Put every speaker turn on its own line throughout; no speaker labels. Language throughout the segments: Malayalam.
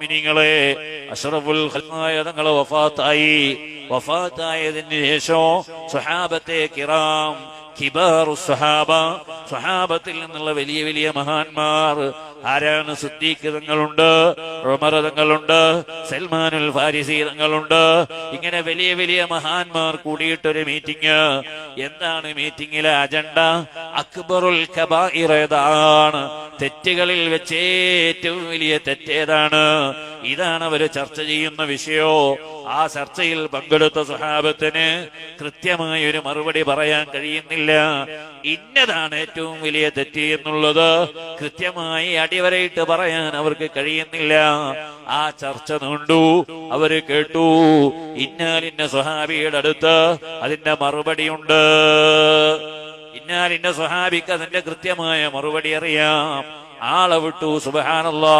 മിനിങ്ങളെ അഷറഫുൽ തങ്ങൾ വഫാത്തായി. വഫാത്തായതിന് ശേഷം സുഹാബത്തെ കിറാം കിബാറു നിന്നുള്ള വലിയ വലിയ മഹാന്മാർ ആരാണ് സിദ്ദീഖ് തങ്ങളുണ്ട് സൽമാനുൽ ഫാരിസി തങ്ങളുണ്ട്. ഇങ്ങനെ വലിയ വലിയ മഹാന്മാർ കൂടിയിട്ടൊരു മീറ്റിംഗ് എന്താണ് മീറ്റിംഗിലെ അജണ്ട അക്ബറുൽ കബായിർ ഏതാണ്? തെറ്റുകളിൽ വെച്ച് ഏറ്റവും വലിയ തെറ്റേതാണ് ഇതാണ് അവർ ചർച്ച ചെയ്യുന്ന വിഷയോ? ആ ചർച്ചയിൽ പങ്കെടുത്ത സഹാബത്തിന് കൃത്യമായ ഒരു മറുപടി പറയാൻ കഴിയുന്നില്ല. ഇന്നതാണ് ഏറ്റവും വലിയ തെറ്റ് എന്നുള്ളത് കൃത്യമായി അടിവരയിട്ട് പറയാൻ അവർക്ക് കഴിയുന്നില്ല. ആ ചർച്ച നീണ്ടു. അവർ കേട്ടു ഇന്നാലിന്ന സുഹാബിയുടെ അടുത്ത് അതിന്റെ മറുപടിയുണ്ട്. ഇന്നാലിന്റെ സുഹാബിക്ക് അതിന്റെ കൃത്യമായ മറുപടി അറിയാം. ആളെ വിട്ടു സുബഹാനല്ലാ.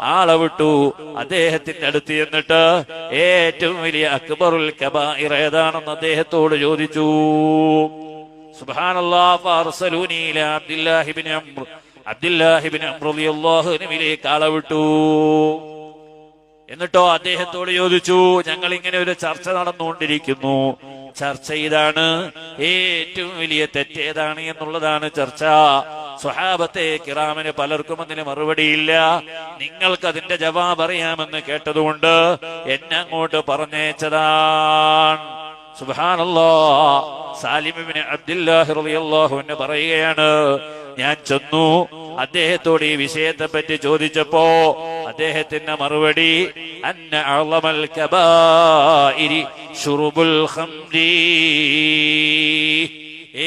ആളെ വിട്ടു അദ്ദേഹത്തിന്റെ അടുത്ത് ചെന്നിട്ട് ഏറ്റവും വലിയ അക്ബറുൽ കബായിർ ഏതാണെന്ന് അദ്ദേഹത്തോട് ചോദിച്ചു. സുബഹാനല്ലാ ആളെ എന്നിട്ടോ അദ്ദേഹത്തോട് ചോദിച്ചു ഞങ്ങൾ ഇങ്ങനെ ഒരു ചർച്ച നടന്നുകൊണ്ടിരിക്കുന്നു. ചർച്ച ഇതാണ് ഏറ്റവും വലിയ തെറ്റേതാണ് എന്നുള്ളതാണ് ചർച്ച. സ്വഹാബത്തെ കിറാമിന് പലർക്കും അതിന് മറുപടിയില്ല നിങ്ങൾക്ക് അതിന്റെ ജവാബ് അറിയാമെന്ന് കേട്ടതുകൊണ്ട് എന്നെ അങ്ങോട്ട് പറഞ്ഞേച്ചതാണ് സുബാനല്ലോ സാലിമിന് അബ്ദുല്ലാഹി റളിയല്ലാഹു പറയുകയാണ് ഞാൻ ചെന്നു അദ്ദേഹത്തോട് ഈ വിഷയത്തെ പറ്റി ചോദിച്ചപ്പോ അദ്ദേഹത്തിന്റെ മറുപടി കബായിരി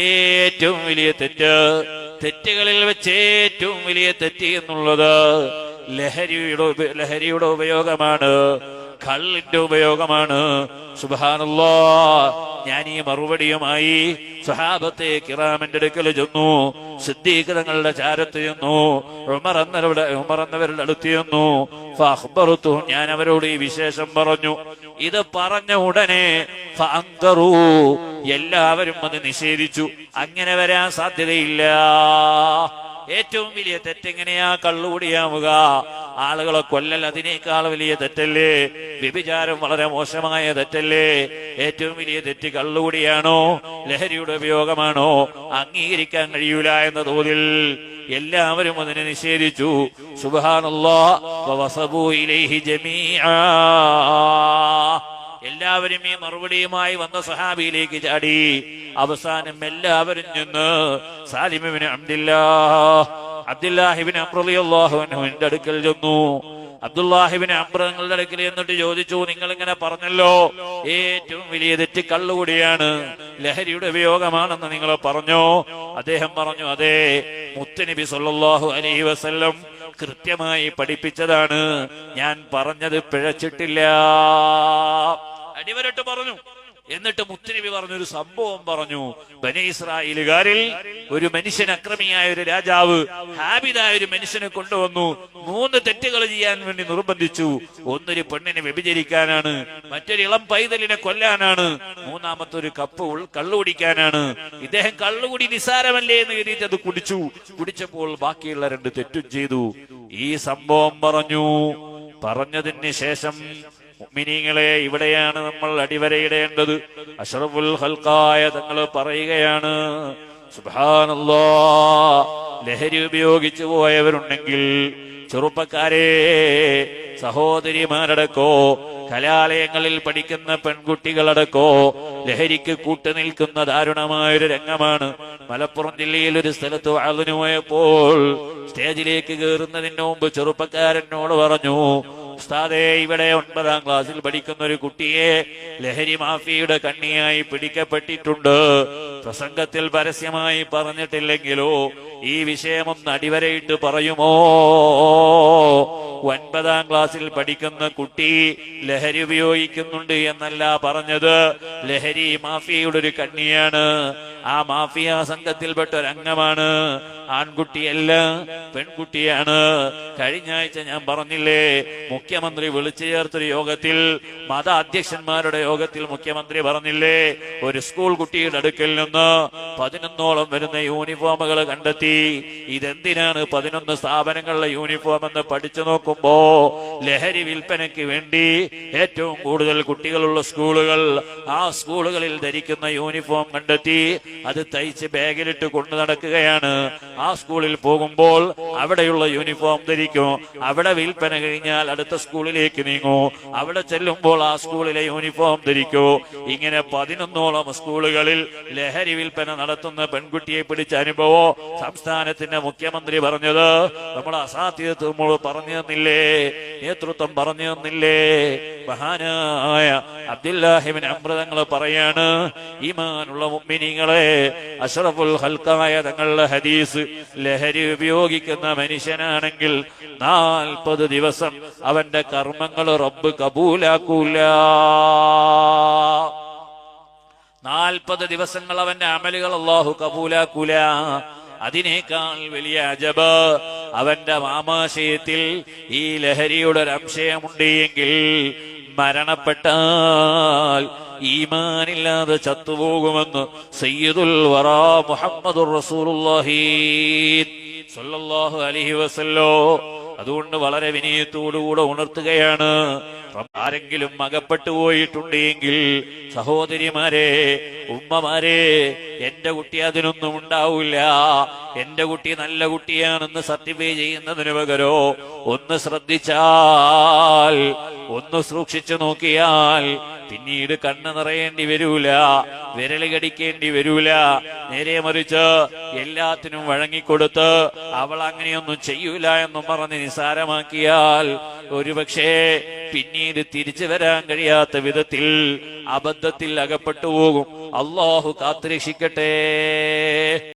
ഏറ്റവും വലിയ തെറ്റ് തെറ്റുകളിൽ വെച്ച് ഏറ്റവും വലിയ തെറ്റ് എന്നുള്ളത് ലഹരിയുടെ ലഹരിയുടെ ഉപയോഗമാണ്. കള്ളിന്റെ ഉപയോഗമാണ്. സുബാനല്ലോ ഞാൻ ഈ മറുപടിയുമായി സുഹാബത്തെ കിറാമന്റെ അടുക്കൽ ചെന്നു. സിദ്ദീഖ് തങ്ങളുടെ ചാരത്ത് ചെന്നു. ഉമർ എന്നവരുടെ അടുത്ത് ചെന്നു. ഫഹ്ബറുത്തു ഞാൻ അവരോട് ഈ വിശേഷം പറഞ്ഞു. ഇത് പറഞ്ഞ ഉടനെ എല്ലാവരും അത് നിഷേധിച്ചു. അങ്ങനെ വരാൻ സാധ്യതയില്ല. ഏറ്റവും വലിയ തെറ്റെങ്ങനെയാ കള്ളുകൂടിയാവുക? ആളുകളെ കൊല്ലൽ അതിനേക്കാൾ വലിയ തെറ്റല്ലേ? വ്യഭിചാരം വളരെ മോശമായ തെറ്റല്ലേ? ഏറ്റവും വലിയ തെറ്റ് കള്ളുകൂടിയാണോ? ലഹരിയുടെ ഉപയോഗമാണോ? അംഗീകരിക്കാൻ കഴിയൂല എന്ന തോതിൽ എല്ലാവരും അതിനെ നിഷേധിച്ചു. ജമീആ. എല്ലാവരും ഈ മറുപടിയുമായി വന്ന സഹാബിയിലേക്ക് ചാടി. അവസാനം എല്ലാവരും നിന്ന് സാലിമിന് അബ്ദില്ലാ അബ്ദുല്ലാഹിബിൻ അബ്രലിയാഹുവിന്റെ അടുക്കൽ ചെന്നു. അബ്ദുല്ലാഹിബിന് അബ്രങ്ങളുടെ അടുക്കൽ എന്നിട്ട് ചോദിച്ചു നിങ്ങൾ ഇങ്ങനെ പറഞ്ഞല്ലോ ഏറ്റവും വലിയ തെറ്റ് കള്ളുകൂടിയാണ്. ലഹരിയുടെ ഉപയോഗമാണെന്ന് നിങ്ങൾ പറഞ്ഞു? അദ്ദേഹം പറഞ്ഞു അതെ മുത്തനബി സല്ലല്ലാഹു അലൈഹി വസല്ലം കൃത്യമായി പഠിപ്പിച്ചതാണ്. ഞാൻ പറഞ്ഞത് പിഴച്ചിട്ടില്ല. അടിവരട്ട് പറഞ്ഞു. എന്നിട്ട് മുത്തുനബി പറഞ്ഞൊരു സംഭവം പറഞ്ഞു. ബനി ഇസ്രായേലുകാരിൽ ഒരു മനുഷ്യൻ അക്രമിയായ ഒരു രാജാവ് ഹാബിതായ ഒരു മനുഷ്യനെ കൊണ്ടുവന്നു. മൂന്ന് തെറ്റുകൾ ചെയ്യാൻ വേണ്ടി നിർബന്ധിച്ചു. ഒന്നൊരു പെണ്ണിനെ വ്യഭിചരിക്കാനാണ് മറ്റൊരു ഇളം പൈതലിനെ കൊല്ലാനാണ് മൂന്നാമത്തെ ഒരു കപ്പ് കള്ളു കുടിക്കാനാണ്. ഇദ്ദേഹം കള്ളുകുടി നിസാരമല്ലേ എന്ന് കരുതിയിട്ട് അത് കുടിച്ചു. കുടിച്ചപ്പോൾ ബാക്കിയുള്ള രണ്ട് തെറ്റും ചെയ്തു. ഈ സംഭവം പറഞ്ഞു. പറഞ്ഞതിന് ശേഷം മുഅ്മിനീങ്ങളെ ഇവിടെയാണ് നമ്മൾ അടിവരയിടേണ്ടത്. അഷറഫുൽ ഹൽക്കായ തങ്ങൾ പറയുകയാണ് സുബ്ഹാനല്ലാ ലഹരി ഉപയോഗിച്ചു പോയവരുണ്ടെങ്കിൽ ചെറുപ്പക്കാരെ സഹോദരിമാരടക്കോ കലാലയങ്ങളിൽ പഠിക്കുന്ന പെൺകുട്ടികളടക്കോ ലഹരിക്ക് കൂട്ടുനിൽക്കുന്ന ദാരുണമായൊരു രംഗമാണ്. മലപ്പുറം ജില്ലയിൽ ഒരു സ്ഥലത്ത് വാതിനു പോയപ്പോൾ സ്റ്റേജിലേക്ക് കയറുന്നതിന് മുമ്പ് ചെറുപ്പക്കാരനോട് പറഞ്ഞു ഉസ്താദേ ഇവിടെ ഒൻപതാം ക്ലാസ്സിൽ പഠിക്കുന്ന ഒരു കുട്ടിയെ ലഹരി മാഫിയുടെ കണ്ണിയായി പിടിക്കപ്പെട്ടിട്ടുണ്ട്. പ്രസംഗത്തിൽ പരസ്യമായി പറഞ്ഞിട്ടില്ലെങ്കിലോ ഈ വിഷയമൊന്ന് അടിവരയിട്ട് പറയുമോ? ഒൻപതാം ക്ലാസ്സിൽ പഠിക്കുന്ന കുട്ടി ലഹരി ഉപയോഗിക്കുന്നുണ്ട് എന്നല്ല പറഞ്ഞത്. ലഹരി മാഫിയയുടെ ഒരു കണ്ണിയാണ്. ആ മാഫിയ സംഘത്തിൽപ്പെട്ട ഒരു അംഗമാണ് ആൺകുട്ടിയല്ല പെൺകുട്ടിയാണ്. കഴിഞ്ഞ ആഴ്ച ഞാൻ പറഞ്ഞില്ലേ മുഖ്യമന്ത്രി വിളിച്ചു ചേർത്തൊരു യോഗത്തിൽ മത അധ്യക്ഷന്മാരുടെ യോഗത്തിൽ മുഖ്യമന്ത്രി പറഞ്ഞില്ലേ ഒരു സ്കൂൾ കുട്ടിയുടെ അടുക്കൽ നിന്ന് പതിനൊന്നോളം വരുന്ന യൂണിഫോമുകൾ കണ്ടെത്തി. ഇതെന്തിനാണ് പതിനൊന്ന് സ്ഥാപനങ്ങളിലെ യൂണിഫോം എന്ന് പഠിച്ചു നോക്കുമ്പോ ലഹരി വിൽപ്പനയ്ക്ക് വേണ്ടി ഏറ്റവും കൂടുതൽ കുട്ടികളുള്ള സ്കൂളുകൾ ആ സ്കൂളുകളിൽ ധരിക്കുന്ന യൂണിഫോം കണ്ടെത്തി അത് തയ്ച്ച് ബാഗിലിട്ട് കൊണ്ടു നടക്കുകയാണ്. ആ സ്കൂളിൽ പോകുമ്പോൾ അവിടെയുള്ള യൂണിഫോം ധരിക്കും. അവിടെ വിൽപ്പന കഴിഞ്ഞാൽ അടുത്ത സ്കൂളിലേക്ക് നീങ്ങൂ. അവിടെ ചെല്ലുമ്പോൾ ആ സ്കൂളിലെ യൂണിഫോം ധരിക്കൂ. ഇങ്ങനെ പതിനൊന്നോളം സ്കൂളുകളിൽ ലഹരി വിൽപ്പന നടത്തുന്ന പെൺകുട്ടിയെ പിടിച്ച അനുഭവം സംസ്ഥാനത്തിന്റെ മുഖ്യമന്ത്രി പറഞ്ഞത് നമ്മൾ അസാധ്യത്വം പറഞ്ഞു തന്നില്ലേ? നേതൃത്വം പറഞ്ഞു തന്നില്ലേ? മഹാനായ അബ്ദുല്ലാഹിബിൻ അമൃതങ്ങൾ പറയാണ് ഈമാനുള്ള മുമ്മിനികളെ അഷറഫുൽ ഹൽക്കായ തങ്ങളുടെ ഹദീസ് ലഹരി ഉപയോഗിക്കുന്ന മനുഷ്യനാണെങ്കിൽ നാൽപ്പത് ദിവസം അവന്റെ കർമ്മങ്ങൾ റബ്ബ് കബൂലാക്കൂല. നാൽപ്പത് ദിവസങ്ങൾ അവന്റെ അമലുകൾ അള്ളാഹു കബൂലാക്കൂല. അതിനേക്കാൾ വലിയ അജബ് അവന്റെ മാമാശയത്തിൽ ഈ ലഹരിയുടെ ഒരു അംശയമുണ്ട് എങ്കിൽ മരണപ്പെട്ടാൽ ഈമാനില്ലാതെ ചത്തുപോകുമെന്ന് സയ്യിദുൽ വറ മുഹമ്മദുർ റസൂലുള്ളാഹി സല്ലല്ലാഹു അലൈഹി വസല്ലോ അതുകൊണ്ട് വളരെ വിനയത്തോടുകൂടെ ഉണർത്തുകയാണ്. ആരെങ്കിലും അകപ്പെട്ടു പോയിട്ടുണ്ടെങ്കിൽ സഹോദരിമാരെ ഉമ്മമാരെ എന്റെ കുട്ടി അതിനൊന്നും ഉണ്ടാവില്ല. എന്റെ കുട്ടി നല്ല കുട്ടിയാണെന്ന് സർട്ടിഫൈ ചെയ്യുന്നതിന് പകരോ ഒന്ന് ശ്രദ്ധിച്ചാൽ ഒന്ന് സൂക്ഷിച്ചു നോക്കിയാൽ പിന്നീട് കണ്ണ് നിറയേണ്ടി വരൂല വിരലുകടിക്കേണ്ടി വരൂല. നേരെ മറിച്ച് എല്ലാത്തിനും വഴങ്ങിക്കൊടുത്ത് അവൾ അങ്ങനെയൊന്നും ചെയ്യൂല എന്നും പറഞ്ഞ് നിസാരമാക്കിയാൽ ഒരുപക്ഷേ പിന്നീട് തിരിച്ചു വരാൻ കഴിയാത്ത വിധത്തിൽ അബദ്ധത്തിൽ അകപ്പെട്ടു പോകും. അള്ളാഹു കാത്തുരക്ഷിക്കട്ടെ.